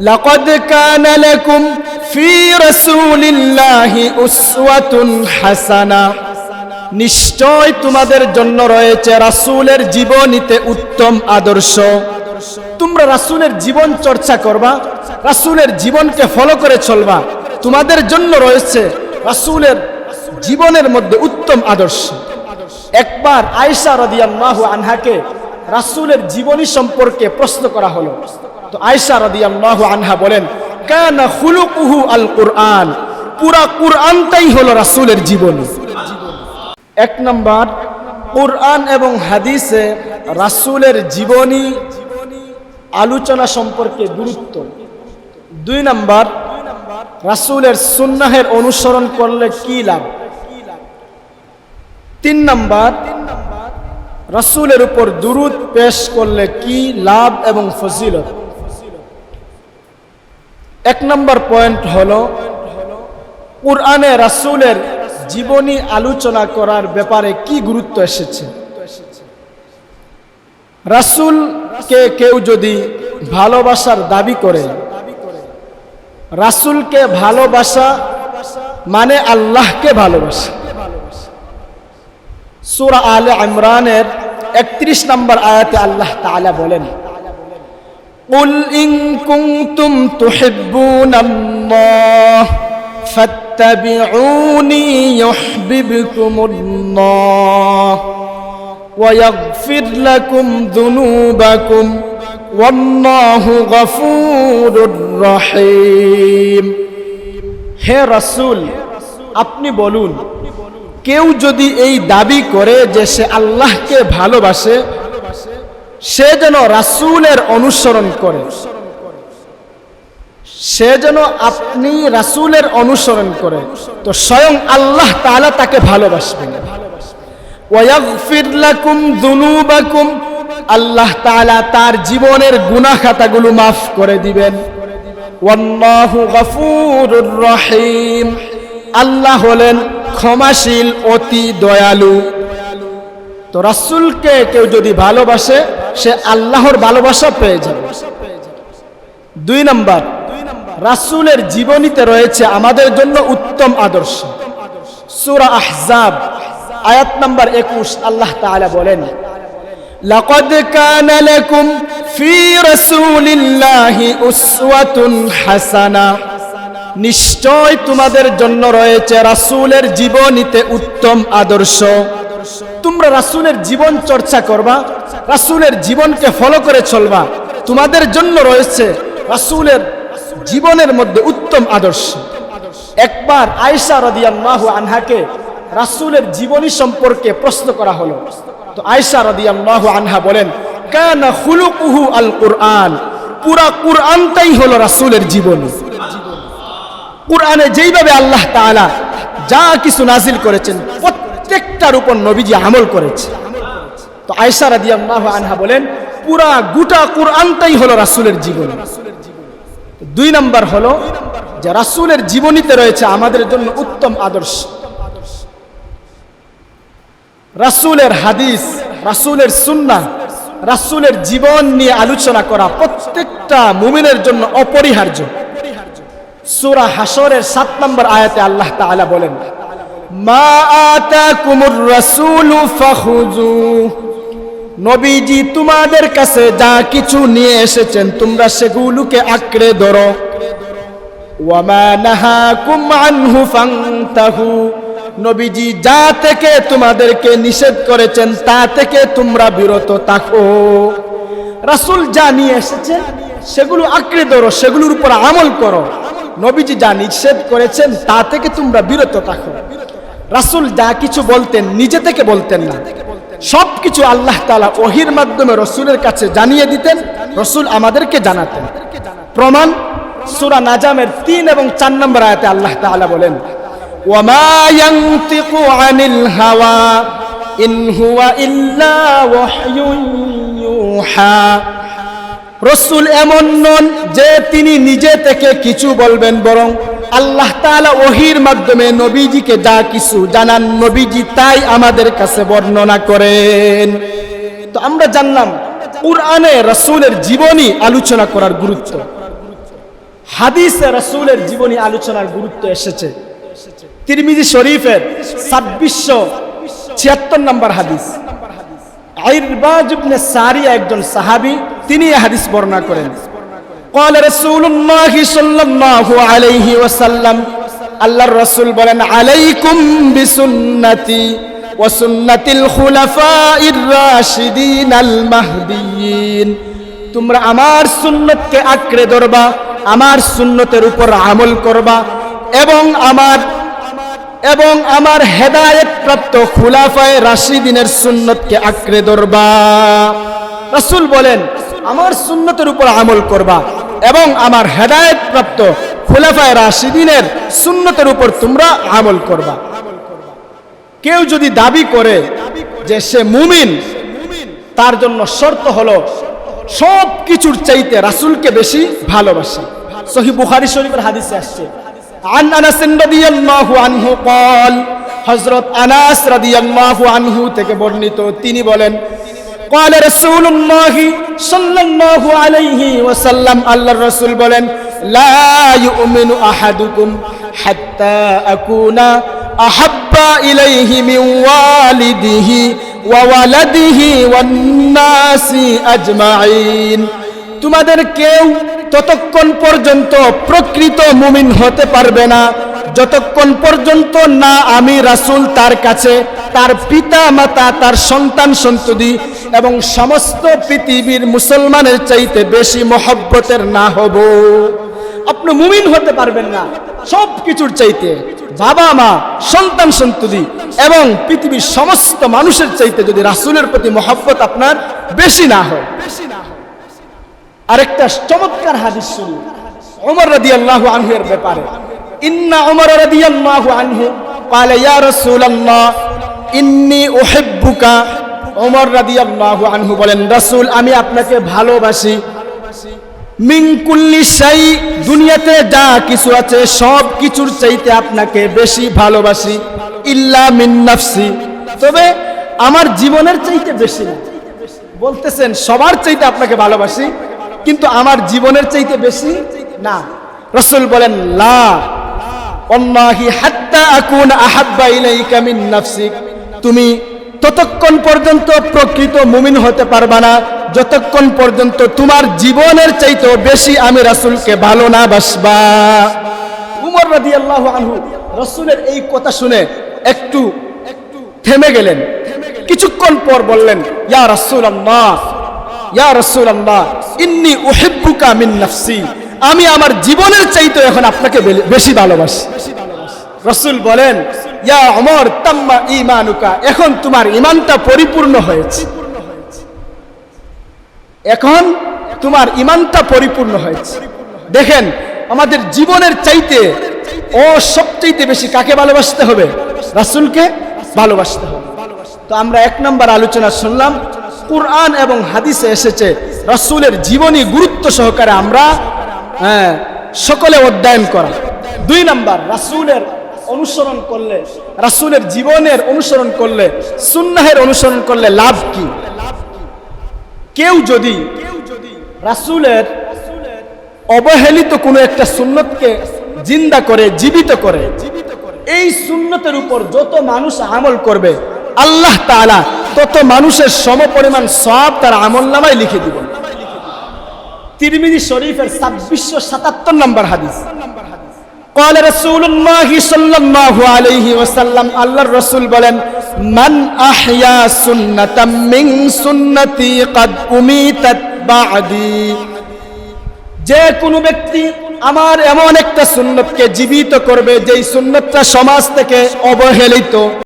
لقد كان لكم في رسول الله أسوة حسنة নিশ্চয় তোমাদের জন্য রয়েছে রাসূলের জীবনীতে উত্তম আদর্শ তোমরা রাসূলের জীবন চর্চা করবা রাসূলের জীবনকে ফলো করে চলবা তোমাদের জন্য রয়েছে রাসূলের জীবনের মধ্যে উত্তম আদর্শ একবার আয়েশা রাদিয়াল্লাহু আনহাকে রাসূলের জীবনী সম্পর্কে প্রশ্ন করা হলো তো আয়েশা রাদিয়াল্লাহু আনহা বলেন, কানা খুলুকুহু আল কুরআন পুরা কুরআনটাই হলো রাসূলের জীবনী। এক নম্বর, কোরআন এবং হাদিসে রাসূলের জীবনী আলোচনা সম্পর্কে গুরুত্ব। দুই নম্বর, রাসূলের সুন্নাহের অনুসরণ করলে কি লাভ? তিন নম্বর, রাসূলের উপর দুরুদ পেশ করলে কি লাভ এবং ফজিলত? এক নম্বর পয়েন্ট হল, কোরআনে রাসূলের জীবনী আলোচনা করার ব্যাপারে কি গুরুত্ব এসেছে? রাসূলকে কেউ যদি ভালোবাসার দাবি করে, রাসূলকে ভালোবাসা মানে আল্লাহকে ভালোবাসা। সূরা আলে ইমরানের 31 নম্বর আয়াতে আল্লাহ তাআলা বলেন قل إن كنتم تحبون الله فاتبعوني يحببكم الله ويغفر لكم ذنوبكم والله غفور رحيم হে রাসূল আপনি বলুন কেউ যদি এই দাবি করে যে সে আল্লাহকে ভালোবাসে সে যেন রাসূলের অনুসরণ করে। সে যেন আপনি রাসূলের অনুসরণ করে। তো স্বয়ং আল্লাহ তাআলা তাকে ভালোবাসবেন। আল্লাহ তাআলা তার জীবনের গুনাহ খাতাগুলো মাফ করে দিবেন। রহিম। আল্লাহ হলেন ক্ষমাশীল, অতি দয়ালু। তো রাসূলকে কেউ যদি ভালোবাসে সে আল্লাহর ভালোবাসা পেয়ে যাবে দুই নম্বর রাসূলের জীবনীতে রয়েছে আমাদের জন্য উত্তম আদর্শ সূরা আহজাব আয়াত নাম্বার 21 আল্লাহ তাআলা বলেন لقد كان لكم في رسول الله أسوة حسنة নিশ্চয় তোমাদের জন্য রয়েছে রাসূলের জীবনীতে উত্তম আদর্শ তোমরা রাসূলের জীবন চর্চা করবা, রাসূলের জীবনকে ফলো করে চলবা। তোমাদের জন্য রয়েছে রাসূলের জীবনের মধ্যে উত্তম আদর্শ। একবার আয়েশা রাদিয়াল্লাহু আনহাকে রাসূলের জীবনী সম্পর্কে প্রশ্ন করা হলো। তো আয়েশা রাদিয়াল্লাহু আনহা বলেন, কানা খুলুকুহু আল কুরআন। পুরা কুরআনটাই হলো রাসূলের জীবনী। কুরআনে যেইভাবে আল্লাহ তাআলা যা কিছু নাজিল করেছেন প্রত্যেকটার উপর নবীজি আমল করেছে। তো আয়েশা রাদিয়াল্লাহু আনহা বলেন, পুরা গোটা কুরআনটাই হলো রাসূলের জীবনী। দুই নাম্বার হলো যে রাসূলের জীবনীতে রয়েছে আমাদের জন্য উত্তম আদর্শ। রাসূলের হাদিস, রাসূলের সুন্না, রাসূলের জীবন নিয়ে আলোচনা করা প্রত্যেকটা মুমিনের জন্য অপরিহার্য। সুরা হাসরের সাত নম্বর আয়াতে আল্লাহ তাআলা বলেন মা আতাকুমুর রাসূলু ফাখুযু। নবীজি তোমাদের কাছে যা কিছু নিয়ে এসেছেন, তোমরা সেগুলোকে আঁকড়ে ধরো। ওয়ামা নাহাকুম আনহু ফান্তাহু। নবীজি যা থেকে তোমাদেরকে নিষেধ করেছেন, তা থেকে তোমরা বিরত থাকো। রাসূল যা নিয়ে এসেছেন সেগুলো আঁকড়ে ধরো, সেগুলোর উপর আমল করো। নবীজি যা নিষেধ করেছেন, তা থেকে তোমরা বিরত থাকো। রাসূল যা কিছু বলতেন, নিজে থেকে বলতেন না। সব কিছু আল্লাহ তালা ওহির মাধ্যমে রসুলের কাছে জানিয়ে দিতেন, রসুল আমাদেরকে জানাতেন। প্রমাণ সুরা নাজামের তিন এবং চার নম্বর আয়াতে আল্লাহ তাআলা বলেন রসুল এমন নন যে তিনি নিজে থেকে কিছু বলবেন বরং আল্লাহ তাআলা ওহির মাধ্যমে নবীজিকে যা কিছু জানান, নবীজি তাই আমাদের কাছে বর্ণনা করেন। তো আমরা জানলাম, কুরআনে রসুলের জীবনী আলোচনা করার গুরুত্ব। হাদিসে রসুলের জীবনী আলোচনার গুরুত্ব এসেছে। তিরমিজি শরীফের ছাব্বিশশো ছিয়াত্তর নম্বর হাদিস। আইরবাজ ইবনে সারিয়া একজন সাহাবী, তিনি হাদিস বর্ণনা করেন। قال رسول الله صلى الله عليه وسلم আল্লাহর রাসূল বলেন আলাইকুম বিসুন্নতি وسنة الخلفاء الراشدين المهديين তোমরা আমার সুন্নতকে আঁকড়ে ধরবা আমার সুন্নতের উপর আমল করবা এবং আমার এবং আমার হেদায়েত প্রাপ্ত খুলাফায়ে রাশিদিনের সুন্নতকে আঁকড়ে ধরবা রাসূল বলেন আমার সুন্নতের উপর আমল করবা এবং আমার হেদায়েত প্রাপ্ত খুলাফায়ে রাশিদিনের সুন্নতের উপর তোমরা আমল করবা কেউ যদি দাবি করে যে সে মুমিন তার জন্য শর্ত হলো সব কিছুর চাইতে রাসূলকে বেশি ভালোবাসে সহি বুখারী শরীফের হাদিসে আসছে عن انس رضي الله عنه قال হযরত আনাস রাদিয়াল্লাহু আনহু থেকে বর্ণিত তিনি বলেন قال رسول সাল্লাল্লাহু আলাইহি ওয়াসাল্লাম, আল্লাহর রাসূল বলেন, লা ইউমিনু আহাদুকুম হাত্তা আকুনা আহাব্বা ইলাইহি মিন ওয়ালিদিহি ওয়া ওয়ালাদিহি ওয়ান নাসি আজমাইন। তোমাদের কেউ ততক্ষণ পর্যন্ত প্রকৃত মুমিন হতে পারবে না। যতক্ষণ পর্যন্ত না আমি রাসুল তার কাছে, তার পিতা মাতা তার সন্তান সন্ততি এবং সমস্ত পৃথিবীর মুসলমানের চাইতে বেশি মহব্বতের না হব আপনি মুমিন হতে পারবেন না সব কিছুর চাইতে বাবা মা সন্তান সন্ততি এবং পৃথিবীর সমস্ত মানুষের চাইতে যদি রাসূলের প্রতি মহব্বত আপনার বেশি না হয় বেশি না হয় আরেকটা চমৎকার হাদিস শুনি ওমর রাদিয়াল্লাহু আনহু এর ব্যাপারে ইন্না ওমর রাদিয়াল্লাহু আনহু قال يا رسول الله ইন্নী উহিব্বুকা ওমর রাদিয়াল্লাহু আনহু বলেন, রাসূল, আমি আপনাকে ভালোবাসি। মিন কুল্লি শাই, দুনিয়াতে যা কিছু আছে, সব কিছুর চাইতে আপনাকে বেশি ভালোবাসি। ইল্লা মিন নাফসি। তবে আমার জীবনের চাইতে বেশি বলতেছেন, সবার চাইতে আপনাকে ভালোবাসি, কিন্তু আমার জীবনের চাইতে বেশি না। রসুল বলেন, লা অন্নাহি হাত্তা আকুন আহাব্বা ইলাইকা মিন নাফসিক। তুমি ততক্ষণ পর্যন্ত প্রকৃত মুমিন হতে পারবা না। যতক্ষণ পর্যন্ত তোমার জীবনের চাইতেও বেশি আমি রাসূলকে ভালো না বাসবা। উমর রাদিয়াল্লাহু আনহু রাসূলের এই কথা শুনে একটু একটু থেমে গেলেন। কিছুক্ষণ পর বললেন, ইয়া রাসূলুল্লাহ ইয়া রাসূলুল্লাহ, ইন্নী উহিব্বুকা মিন নাফসি, আমি আমার জীবনের চাইতে এখন আপনাকে বেশি ভালোবাসি। রসুল বলেন ওমর তাম্মা ঈমানুকা এখন তোমার ইমানটা পরিপূর্ণ হয়েছে। এখন তোমার ইমানটা পরিপূর্ণ হয়েছে। দেখেন আমাদের জীবনের চাইতে ও সবচাইতে বেশি কাকে ভালোবাসতে হবে? রাসূলকে ভালোবাসতে হবে। তো আমরা এক নম্বর আলোচনা শুনলাম কুরআন এবং হাদিসে এসেছে রাসূলের জীবনী গুরুত্ব সহকারে আমরা হ্যাঁ, সকলে অধ্যয়ন করা। দুই নম্বর রাসূলের অনুসরণ করলে, রাসূলের জীবনের অনুসরণ করলে, সুন্নাহের অনুসরণ করলে লাভ কি? কেউ যদি রাসূলের অবহেলিত কোনো একটা সুন্নতকে জিন্দা করে, জীবিত করে, এই সুন্নতের উপর যত মানুষ আমল করবে, আল্লাহ তাআলা তত মানুষের সমপরিমাণ সব তার আমল নামায় লিখে দিবেন। তিরমিজি শরীফের ছাব্বিশশো সাতাত্তর নম্বর হাদিস। قال رسول الله صلى الله عليه وسلم আল্লাহর রাসূল বলেন মান আহয়া সুন্নাতাম মিন সুন্নতি قد উমিতাত বাদি যে কোনো ব্যক্তি আমার এমন একটা সুন্নতকে জীবিত করবে যেই সুন্নতটা সমাজ থেকে অবহেলিত